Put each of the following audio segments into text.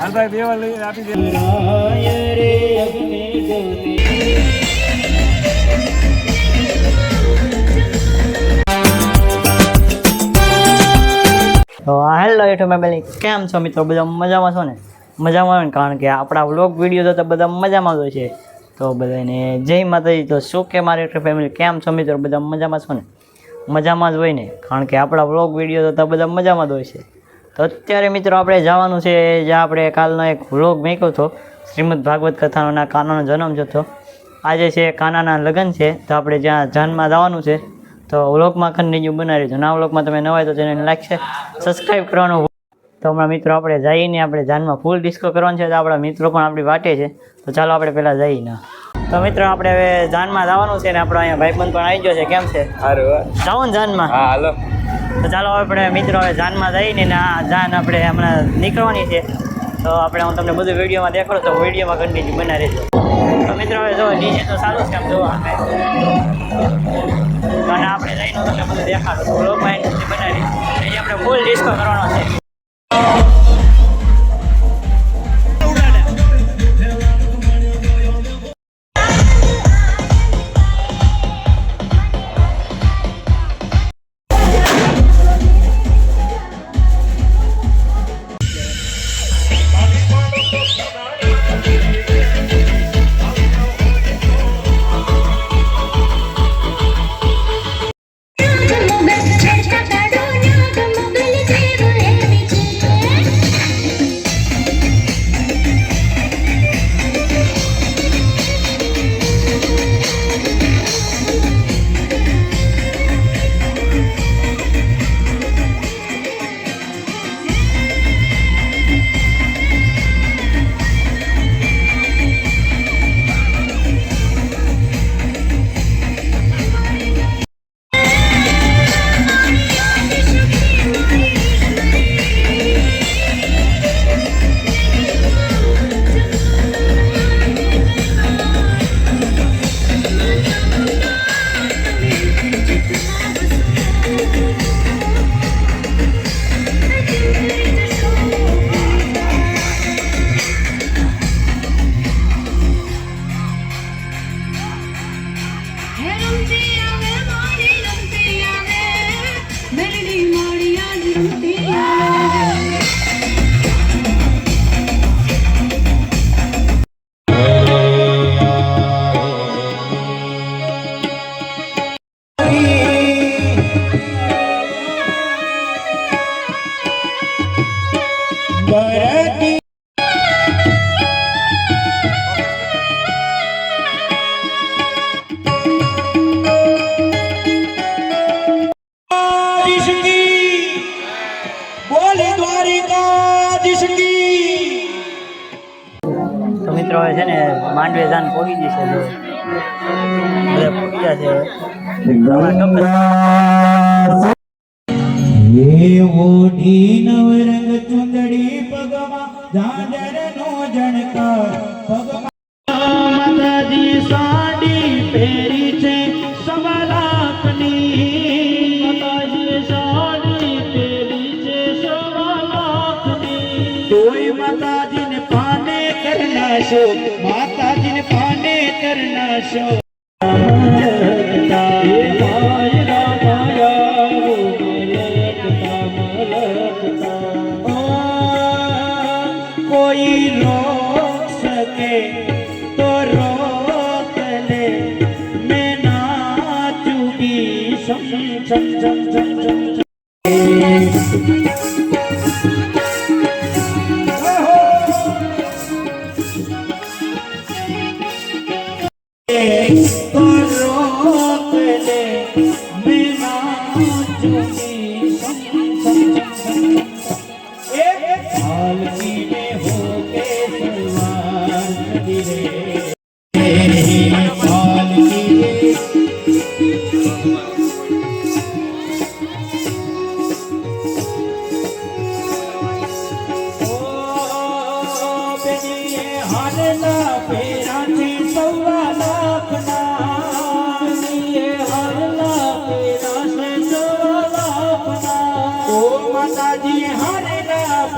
હાલભાઈ બે hello YouTube family, કેમ છો મિત્રો? બધા મજામાં છો ને? મજામાં ને? કારણ કે આપણા વ્લોગ વીડિયો તો બધા મજામાં જ હોય છે. તો બધાને જય માતાજી. તો શું કે મારી ફેમિલી, કેમ છો મિત્રો? બધા મજામાં છો ને? મજામાં જ હોય ને. કારણ કે આપણા વ્લોગ વીડિયો તો બધા મજામાં જ હોય છે. તો અત્યારે મિત્રો આપણે જવાનું છે જ્યાં આપણે કાલનો એક વ્લોગ મેક્યો હતો, શ્રીમદ ભાગવત કથાનો કાનાનો જન્મ છે આજે છે કાનાના લગ્ન છે, તો આપણે જ્યાં જાનમાં જવાનું છે, તો વ્લોગમાં કન્ટિન્યુ બનાવી દીધું ના વ્લોગમાં તમે નવાય તો ચેનલ લાઈક છે સબસ્ક્રાઈબ કરવાનું તો હમણાં મિત્રો આપણે જઈને આપણે જાનમાં ફૂલ ડિસ્કો કરવાનું છે, તો આપણા મિત્રો પણ આપણી વાટે છે. તો ચાલો આપણે પહેલાં જઈને. તો મિત્રો આપણે હવે જાનમાં જવાનું છે ને આપણો અહીંયા ભાઈબંધ પણ આવી ગયો છે. કેમ છે? સારું જાઓ ને જાનમાં. હા હાલો. તો ચાલો આપણે મિત્રો હવે જાનમાં જઈને ને આ જાન આપણે હમણાં નીકળવાની છે. તો આપણે હું તમને બધું વિડીયોમાં દેખાડું તો વિડીયોમાં કન્ટિન્યુ બનાવી રહેજો. તો મિત્રો હવે જો ડીજે તો સારું છે આમ જોવા અને આપણે જઈને તમને બધું દેખાડું તો વ્લોગમાં બનાવી. આપણે ફૂલ ડિસ્કો કરવાનો છે. જાન પોગી જશે બધા પહોંચી જશે હવે. એ ઓઢી નવરંગ ચુંદડી પગમાં ઝાંઝર નો જણકાર. પગમાં કરનાશો કોઈ રોક સકે તો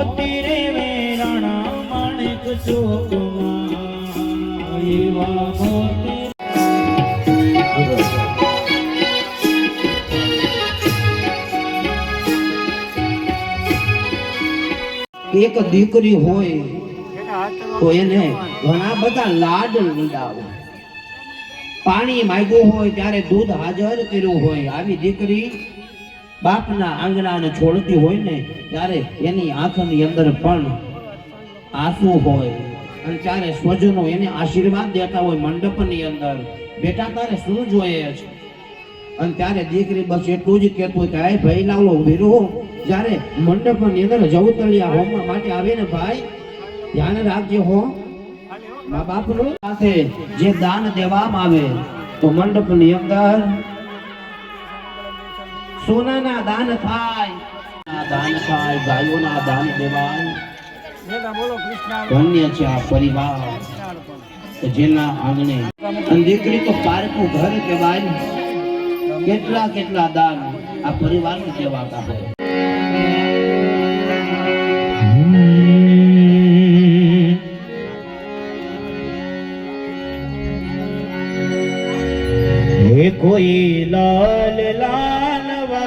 મોતી રે વેરાણા માણેક ચોકમાં એવા મોતી એક દીકરી હોય તો એને ઘણા બધા લાડ લીડાવે પાણી માગ્યું હોય ત્યારે દૂધ હાજર કર્યું હોય. આવી દીકરી બાપના આંગણાને છોડતી હોય ને, ત્યારે એની આંખની અંદર પણ આંસુ હોય. અને ત્યારે સ્વજનો એને આશીર્વાદ દેતા હોય મંડપની અંદર. બેટા, તારે શું જોઈએ છે? અને ત્યારે દીકરી બસ એટલું જ કહેતું હોય કે, આય ભાઈ, લાવો વીરો. જ્યારે મંડપની અંદર જવતળિયા હોમવા માટે આવે ને, ભાઈ, ધ્યાન રાખજો હો. મા બાપનું સાથે જે દાન દેવામાં આવે, તો મંડપની અંદર સોનાના દાન થાય. દાન થાય, ગાયોના દાન દેવાય ધન્ય છે આ પરિવાર. જેના આંગણે દીકરી તો પારકું ઘર કહેવાય. કેટલા કેટલા દાન આ પરિવારને કહેવાતા હોય. કોઈ લાલ લાલ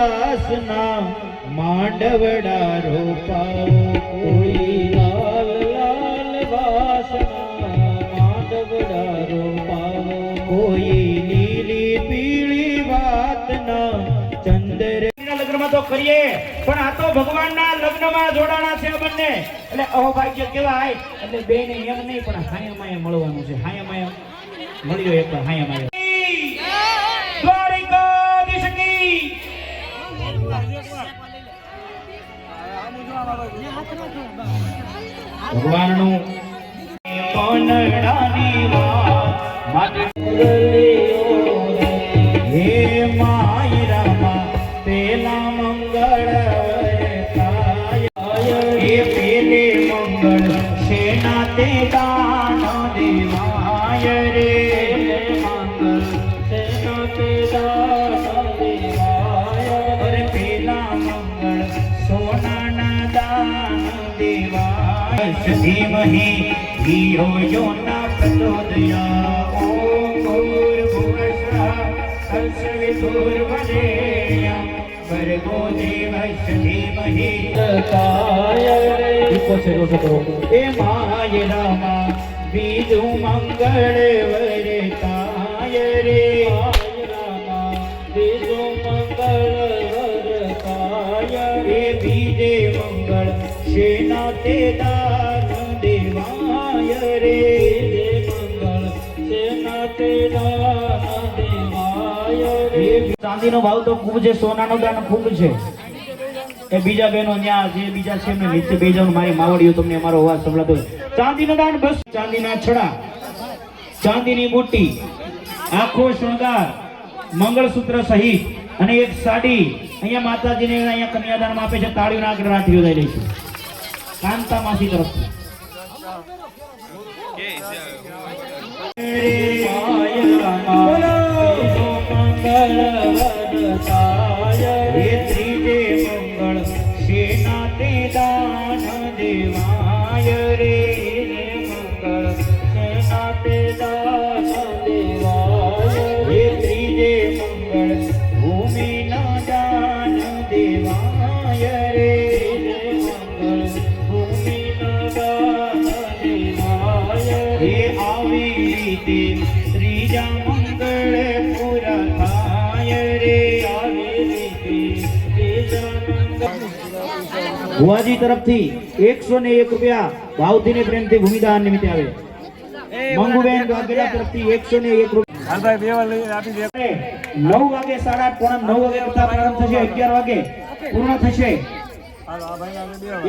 વાસના માંડવડા રોપાઓ કોઈ લાલ લાલ વાસના માંડવડા રોપાઓ કોઈ લીલી પીળી વાતના ચંદ્ર. લગ્નમાં તો કરીએ, પણ આ તો ભગવાનના લગ્નમાં જોડાણા છે બંને. એટલે અહોભાગ્ય કેવાય એટલે બે ને એમ નહીં, પણ હાયમાએ મળવાનું છે. હાયમાએ મળ્યો એક વાર ભગવાનનું. હે માયરામાં પેલા મંગળ. હે પેલે મંગળ સેના તે દાન દેવાય રે ધીમહિ ધિયો યો ના પ્રચોદયા ઓમ ભૂર્ભુવસ્સઃ તત્સવિતુર્વરેણ્યં ભર્ગો દેવસ્ય ધીમહિ તતાય એ માય રામા બીજું મંગળ વરતાય રે માય મંગળ વરતાય રે બીજે મંગળ શેના તે રે ચાંદીનો ભાવ તો ખૂબ છે, સોનાનો દાન ખૂબ છે. એ બીજા બહેનો ત્યાં જે બીજા છે એમને નીચે બે જણ, મારી માવડીઓ તમને અમારો અવાજ સંભળાતો ચાંદીનો દાન બસ. ચાંદીના છડા, ચાંદીની બુટ્ટી આખો શણગાર, મંગળસૂત્ર સહિત, અને એક સાડી. અહીંયા માતાજીને અહીંયા કન્યાદાનમાં આપે છે, તાળીઓના આગળ રાઠીઓ દઈ લઈશું કાંતા માસી તરફથી. મંગળ ભુવાજી તરફથી એકસો ને એક રૂપિયા ભાવથી ને પ્રેમથી ભૂમિદાન નિમિત્તે આવે. મંગુબેન વાઘેલા તરફથી એકસો ને એક રૂપિયા. નવ વાગે સાડા પોણા નવ વાગે કથા પ્રારંભ થશે અગિયાર વાગે પૂર્ણ થશે.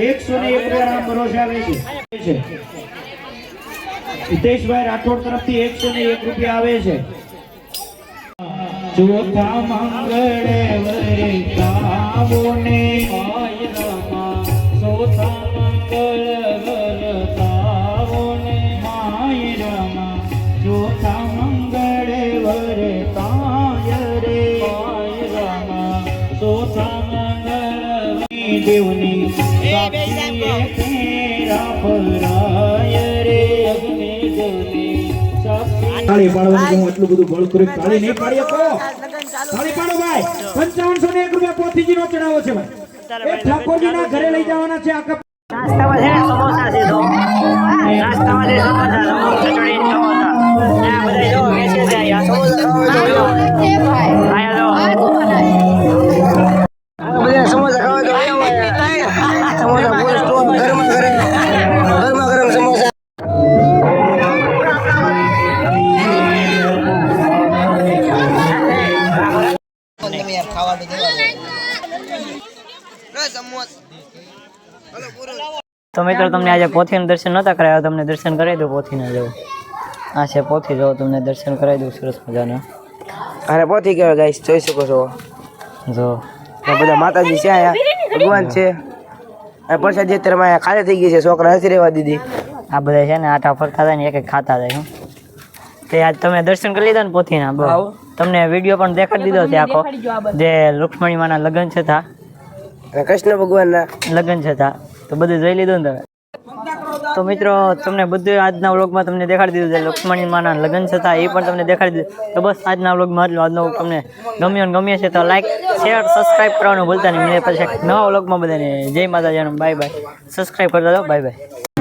એકસો ને એક રૂપિયા નામ ભરોસે આવે છે. હિતેશભાઈ રાઠોડ તરફથી એકસો ને એક રૂપિયા આવે છે. ચોથા મંગળે વરે કામોને ને દેવની તાળી પાડવાનું હું એટલું બધું બળ કર્યું તાળી નહીં પાડી શકો તાળી પાડો ભાઈ. પંચાવનસો ને એક રૂપિયા પોથીજી નો ચડાવો છે ભાઈ. ઠાકોરજીના ઘરે લઈ જવાના છે આખા નાસ્તામાં છે સમોસા છે તો નાસ્તામાં છે સમોસા સમોસા ચટણી તમને આજે પોથીના દર્શન નહોતા કરાવ્યા તમને દર્શન કરાવી દઉં પોથીના જવું. આ છે પોથી જો તમને દર્શન કરાવી દઉં સરસ મજાના. અરે પોથી કહેવાય ગાઈશ જોઈ શકો છો. જો. બધા માતાજી છે અહીંયા ભગવાન છે. આ જે અત્યારે અહીંયા ખાલી થઈ ગઈ છે છોકરા હસી રહેવા દીધી. આ બધા છે ને આટા ફરતા થાય ને એક એક ખાતા થાય હું. તે આજ તમે દર્શન કરી લીધા ને પોથીના? બહુ. તમને વીડિયો પણ દેખાડી દીધો છે આખો. જે લુક્ષ્મણીમાના લગ્ન છે તા. કૃષ્ણ ભગવાનના. લગ્ન છે તા. તો બધું જોઈ લીધું ને તમે? તો મિત્રો, તમને બધું આજના વ્લોગમાં તમને દેખાડી દીધું છે. લક્ષ્મણી માના લગ્ન થતા એ પણ તમને દેખાડી દીધું. તો બસ, આજના વ્લોગમાં આટલું. આજનો તમને ગમ્યો ને ગમ્યો છે તો લાઈક શેર સબસ્ક્રાઈબ કરવાનું ભૂલતા નહીં. મળે પછી નવા વ્લોગમાં બધાને. જય માતાજીનું બાય બાય સબસ્ક્રાઈબ કરતા દો બાય બાય